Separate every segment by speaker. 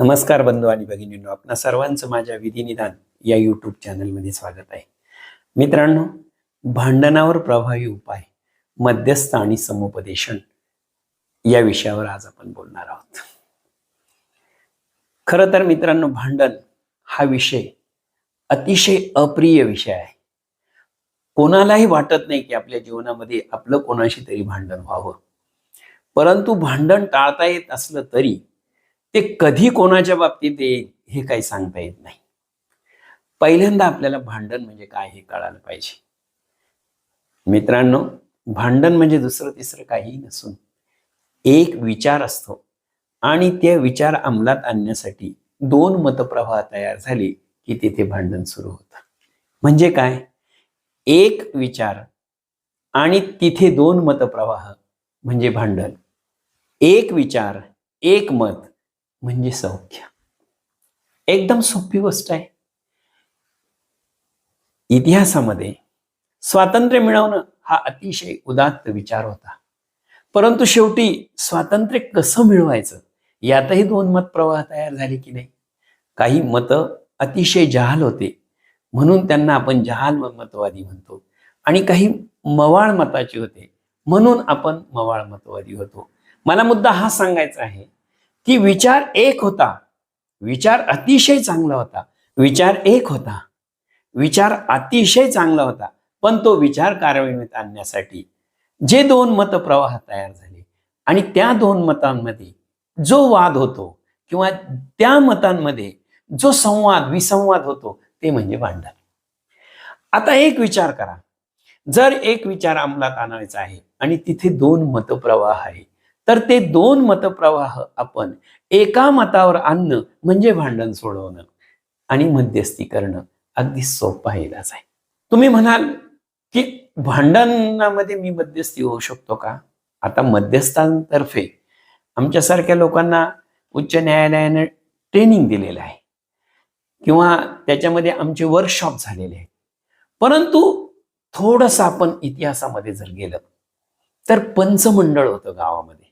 Speaker 1: नमस्कार बंधू आणि भगिनींनो आपणा सर्वांचं माझ्या विधिनिदान या युट्यूब चॅनलमध्ये स्वागत आहे. मित्रांनो भांडणावर प्रभावी उपाय मध्यस्थ आणि समुपदेशन या विषयावर आज आपण बोलणार आहोत. खरं तर मित्रांनो भांडण हा विषय अतिशय अप्रिय विषय आहे. कोणालाही वाटत नाही की आपल्या जीवनामध्ये आपलं कोणाशी तरी भांडण व्हावं. परंतु भांडण टाळता येत असलं तरी ते कधी कोणाच्या बाबतीत येईल हे काही सांगता येत नाही. पहिल्यांदा आपल्याला भांडण म्हणजे काय हे कळायला पाहिजे. मित्रांनो भांडण म्हणजे दुसरं तिसरं काही नसून एक विचार असतो आणि ते विचार अंमलात आणण्यासाठी दोन मतप्रवाह तयार झाले की तिथे भांडण सुरू होतं. म्हणजे काय? एक विचार आणि तिथे दोन मतप्रवाह म्हणजे भांडण. एक विचार एक मत म्हणजे सौख्य. एकदम सोपी गोष्ट आहे. इतिहासामध्ये स्वातंत्र्य मिळवणं हा अतिशय उदात्त विचार होता. परंतु शेवटी स्वातंत्र्य कसं मिळवायचं? यातही दोन मत प्रवाह तयार झाले की नाही? काही मतं अतिशय जहाल होते. म्हणून त्यांना आपण जहाल मतवादी म्हणतो. आणि काही मवाळ मताचे होते. म्हणून आपण मवाळ मतवादी होतो. मला मुद्दा हा सांगायचा आहे. की विचार एक होता. विचार अतिशय चांगला होता. विचार एक होता. विचार अतिशय चांगला होता. पण तो विचार कार्यान्वित आणण्यासाठी जे दोन मतप्रवाह तयार झाले आणि त्या दोन मतांमध्ये जो वाद होतो किंवा त्या मतांमध्ये जो संवाद विसंवाद होतो ते म्हणजे भांडण. आता एक विचार करा. जर एक विचार अंमलात आणायचा आहे आणि तिथे दोन मतप्रवाह आहे तर ते दोन मतप्रवाह आपण एका मतावर आणणं म्हणजे भांडण सोडवणं आणि मध्यस्थी करणं अगदी सोपा इलाज आहे. तुम्ही म्हणाल की भांडणामध्ये मी मध्यस्थी होऊ शकतो का? आता मध्यस्थांतर्फे आमच्यासारख्या लोकांना उच्च न्यायालयानं ट्रेनिंग दिलेलं आहे किंवा त्याच्यामध्ये आमचे वर्कशॉप झालेले आहेत. परंतु थोडंसं आपण इतिहासामध्ये जर गेलं तर पंचमंडळ होतं गावामध्ये.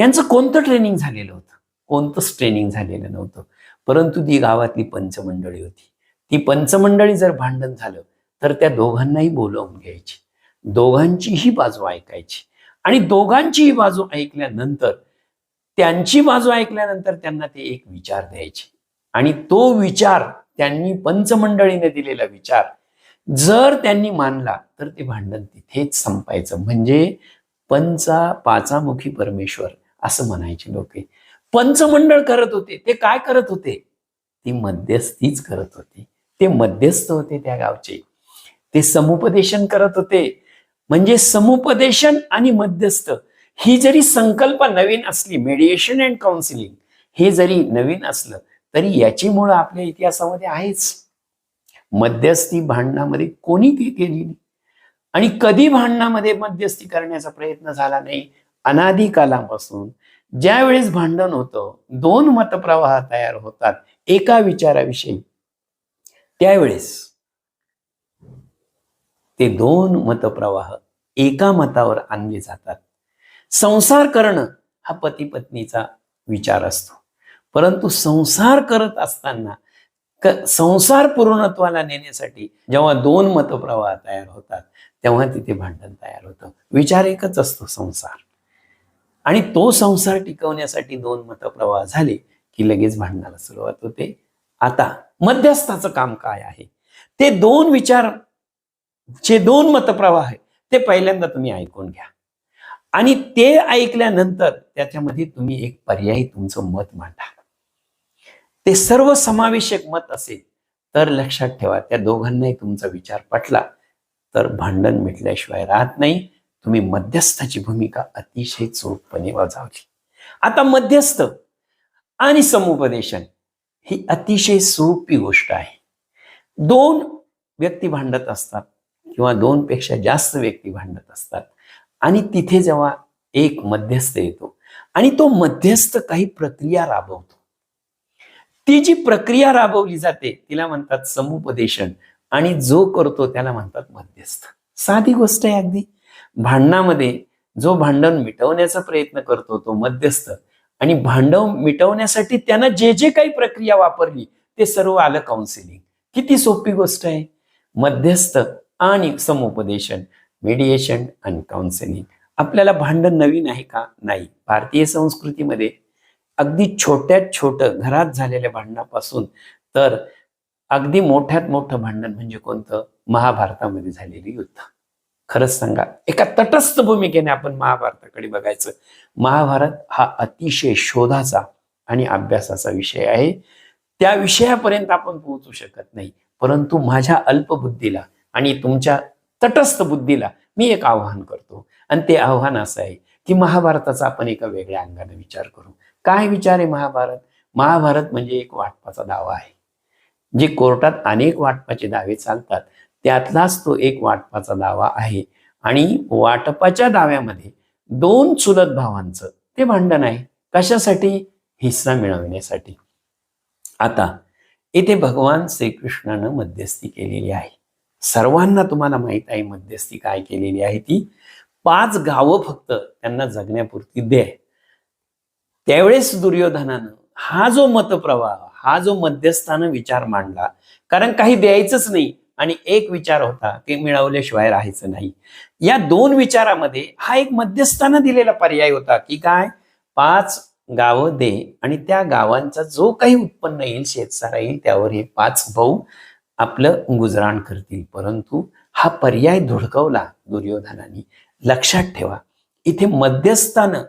Speaker 1: यांचं कोणतं ट्रेनिंग झालेलं होतं? कोणतंच ट्रेनिंग झालेलं नव्हतं. परंतु ती गावातली पंचमंडळी होती. ती पंचमंडळी जर भांडण झालं तर त्या दोघांनाही बोलवून घ्यायची. दोघांचीही बाजू ऐकायची. आणि दोघांचीही बाजू ऐकल्यानंतर त्यांची बाजू ऐकल्यानंतर त्यांना ते एक विचार द्यायचे. आणि तो विचार त्यांनी पंचमंडळीने दिलेला विचार जर त्यांनी मानला तर ते भांडण तिथेच संपायचं. म्हणजे पंचा पाचामुखी परमेश्वर असं म्हणायचे लोक. पंचमंडळ करत होते. ते काय करत होते? ती मध्यस्थीच करत होती. ते मध्यस्थ होते त्या गावचे. ते समुपदेशन करत होते. म्हणजे समुपदेशन आणि मध्यस्थ. ही जरी संकल्प नवीन असली मेडिएशन अँड काउन्सिलिंग हे जरी नवीन असलं तरी याची मुळं आपल्या इतिहासामध्ये आहेच. मध्यस्थी भांडणामध्ये कोणी ती केली नाही. आणि कधी भांडणामध्ये मध्यस्थी करण्याचा प्रयत्न झाला नाही? अनादी कालापासून ज्यावेळेस भांडण होतं दोन मतप्रवाह तयार होतात एका विचाराविषयी. त्यावेळेस ते दोन मतप्रवाह एका मतावर आणले जातात. संसार करणं हा पती पत्नीचा विचार असतो. परंतु संसार करत असताना संसार पूर्णत्वाला नेण्यासाठी जेव्हा दोन मतप्रवाह तयार होतात तेव्हा तिथे भांडण तयार होतं. विचार एकच असतो संसार. आणि तो संसार टिकवण्यासाठी दोन मतप्रवाह झाले की लगेच भांडणाला सुरुवात होते. आता मध्यस्थाचं काम काय आहे? ते दोन विचार जे दोन मतप्रवाह आहे ते पहिल्यांदा तुम्ही ऐकून घ्या. आणि ते ऐकल्यानंतर त्याच्यामध्ये तुम्ही एक पर्यायी तुमचं मत मांडा. ते सर्व समावेशक मत असेल तर लक्षात ठेवा त्या दोघांनाही तुमचा विचार पटला तर भांडण मिटल्याशिवाय राहत नाही. तुम्ही मध्यस्थाची भूमिका अतिशय चोखपणे बजावली आता मध्यस्थ आणि समुपदेशन ही अतिशय सोपी गोष्ट आहे. दोन व्यक्ती भांडत असतात किंवा दोनपेक्षा जास्त व्यक्ती भांडत असतात आणि तिथे जेव्हा एक मध्यस्थ येतो आणि तो मध्यस्थ काही प्रक्रिया राबवतो. ती जी प्रक्रिया राबवली जाते तिला म्हणतात समुपदेशन आणि जो करतो त्याला म्हणतात मध्यस्थ. साधी गोष्ट आहे अगदी. भांडणामध्ये जो भांडण मिटवण्याचा प्रयत्न करतो तो मध्यस्थ. आणि भांडव मिटवण्यासाठी त्यानं जे जे काही प्रक्रिया वापरली ते सर्व आलं काउन्सिलिंग किती सोपी गोष्ट आहे. मध्यस्थ आणि समुपदेशन मेडिएशन आणि काउन्सिलिंग आपल्याला भांडण नवीन आहे का? नाही. भारतीय संस्कृतीमध्ये अगदी छोट्यात छोटं घरात झालेल्या भांडणापासून तर अगदी मोठ्यात मोठं भांडण म्हणजे कोणतं? महाभारतामध्ये झालेली युद्ध. खरंच सांगा एका तटस्थ भूमिकेने आपण महाभारताकडे बघायचं. महाभारत हा अतिशय शोधाचा आणि अभ्यासाचा विषय आहे. त्या विषयापर्यंत आपण पोहोचू शकत नाही. परंतु माझ्या अल्पबुद्धीला आणि तुमच्या तटस्थ बुद्धीला मी एक आव्हान करतो. आणि ते आव्हान असं आहे की महाभारताचा आपण एका वेगळ्या अंगाने विचार करू. काय विचार आहे महाभारत? महाभारत म्हणजे एक वाटपाचा दावा आहे. जे कोर्टात अनेक वाटपाचे दावे चालतात. त्यातलाच तो एक वाटपाचा दावा आहे. आणि वाटपाच्या दाव्यामध्ये दोन चुलत भावांचं ते भांडण आहे. कशासाठी? हिस्सा मिळवण्यासाठी. आता इथे भगवान श्रीकृष्णानं मध्यस्थी केलेली आहे. सर्वांना तुम्हाला माहीत आहे मध्यस्थी काय केलेली आहे ती. पाच गावं फक्त त्यांना जगण्यापुरती दे त्यावेळेस दुर्योधनानं हा जो मतप्रवाह हा जो मध्यस्थानं विचार मांडला कारण काही द्यायचंच नाही. आणि एक विचार होता की मिळवल्याशिवाय राहायचं नाही. या दोन विचारामध्ये हा एक मध्यस्थानं दिलेला पर्याय होता की काय? पाच गावं दे आणि त्या गावांचा जो काही उत्पन्न येईल शेतसारा येईल त्यावर हे पाच भाऊ आपलं गुजराण करतील. परंतु हा पर्याय धुडकवला दुर्योधनाने. लक्षात ठेवा इथे मध्यस्थानं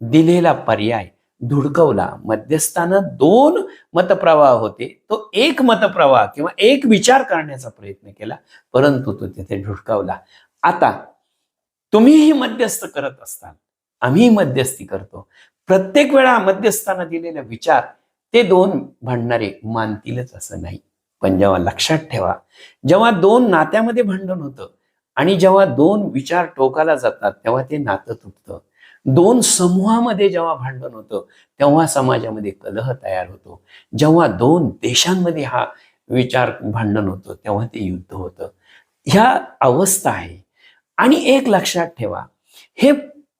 Speaker 1: दिलेला पर्याय धुडकवला. मध्यस्थानं दोन मतप्रवाह होते. तो एक मतप्रवाह किंवा एक विचार करण्याचा प्रयत्न केला परंतु तो तिथे धुडकावला. आता तुम्हीही मध्यस्थ करत असताल. आम्ही मध्यस्थी करतो. प्रत्येक वेळा मध्यस्थानं दिलेले विचार ते दोन भांडणारे मानतीलच असं नाही. पण जेव्हा लक्षात ठेवा जेव्हा दोन नात्यामध्ये भांडण होतं आणि जेव्हा दोन विचार टोकाला जातात तेव्हा ते नातं तुटतं. दोन समूहामध्ये जेव्हा भांडण होतं तेव्हा समाजामध्ये कलह तयार होतो. जेव्हा दोन देशांमध्ये हा विचार भांडण होतं तेव्हा ते युद्ध होतं. ह्या अवस्था आहे. आणि एक लक्षात ठेवा हे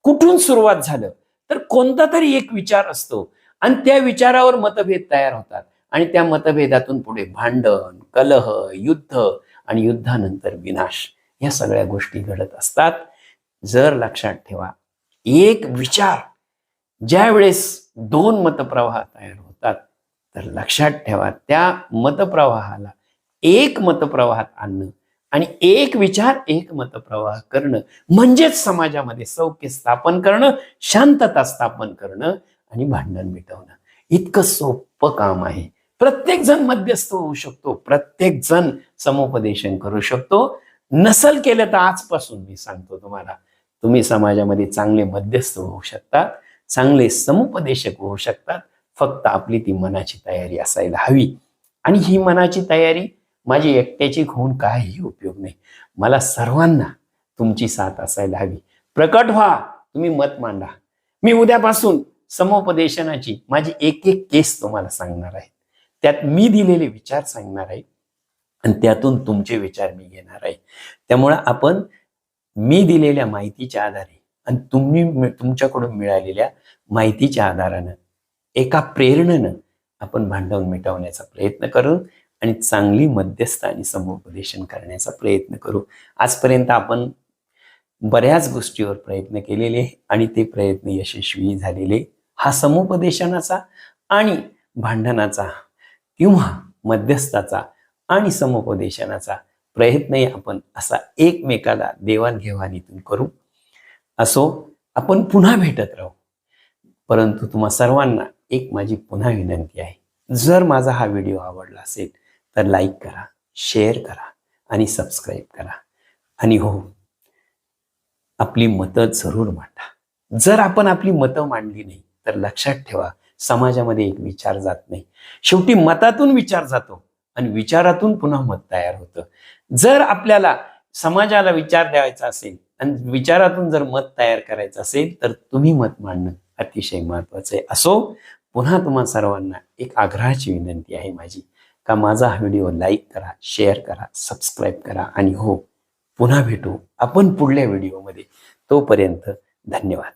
Speaker 1: कुठून सुरुवात झालं? तर कोणता तरी एक विचार असतो. आणि त्या विचारावर मतभेद तयार होतात. आणि त्या मतभेदातून पुढे भांडण कलह युद्ध आणि युद्धानंतर विनाश या सगळ्या गोष्टी घडत असतात. जर लक्षात ठेवा एक विचार. ज्या वेळेस दोन मतप्रवाह तयार होतात तर लक्षात ठेवा त्या मतप्रवाहाला एक मतप्रवाहात आणणं आणि एक विचार एक मतप्रवाह करणं म्हणजेच समाजामध्ये सौख्य स्थापन करणं शांतता स्थापन करणं आणि भांडण मिटवणं. इतकं सोपं काम आहे. प्रत्येक जण मध्यस्थ होऊ शकतो प्रत्येक जण समुपदेशन करू शकतो. नसल केलं तर आजपासून मी सांगतो तुम्हाला. तुम्ही समाजामध्ये चांगले मध्यस्थ होऊ शकतात चांगले समुपदेशक होऊ शकतात. फक्त आपली ती मनाची तयारी असायला हवी. आणि ही मनाची तयारी माझी एकट्याची होऊन काही उपयोग नाही. मला सर्वांना तुमची साथ असायला हवी. प्रकट व्हा. तुम्ही मत मांडा. मी उद्यापासून समुपदेशनाची माझी एक एक केस तुम्हाला सांगणार आहे. त्यात मी दिलेले विचार सांगणार आहे. आणि त्यातून तुमचे विचार मी घेणार आहे. त्यामुळं आपण मी दिलेल्या माहितीच्या आधारे आणि तुम्ही तुमच्याकडून मिळालेल्या माहितीच्या आधारानं एका प्रेरणेनं आपण भांडवल मिटवण्याचा प्रयत्न करू आणि चांगली मध्यस्थ आणि समुपदेशन करण्याचा प्रयत्न करू. आजपर्यंत आपण बऱ्याच गोष्टीवर प्रयत्न केलेले आणि ते प्रयत्न यशस्वी झालेले. हा समुपदेशनाचा आणि भांडणाचा किंवा मध्यस्थाचा आणि समुपदेशनाचा प्रयत्नही आपण असा एकमेकाला देवाणघेवाणीतून करू. असो आपण पुन्हा भेटत राहू. परंतु तुम्हा सर्वांना एक माझी पुन्हा विनंती आहे. जर माझा हा व्हिडिओ आवडला असेल तर लाईक करा शेअर करा आणि सबस्क्राईब करा. आणि हो आपली मतं जरूर मांडा. जर आपण आपली मतं मांडली नाही तर लक्षात ठेवा समाजामध्ये एक विचार जात नाही. शेवटी मतातून विचार जातो. आणि विचारातून पुन्हा मत तयार होतं. जर आपल्याला समाजाला विचार द्यायचा असेल आणि विचारातून जर मत तयार करायचं असेल तर तुम्ही मत मांडणं अतिशय महत्वाचं आहे. असो पुन्हा तुम्हा सर्वांना एक आग्रहाची विनंती आहे माझी का माझा हा व्हिडिओ लाईक करा शेअर करा सबस्क्राईब करा आणि हो पुन्हा भेटू आपण पुढल्या व्हिडिओमध्ये. तोपर्यंत धन्यवाद.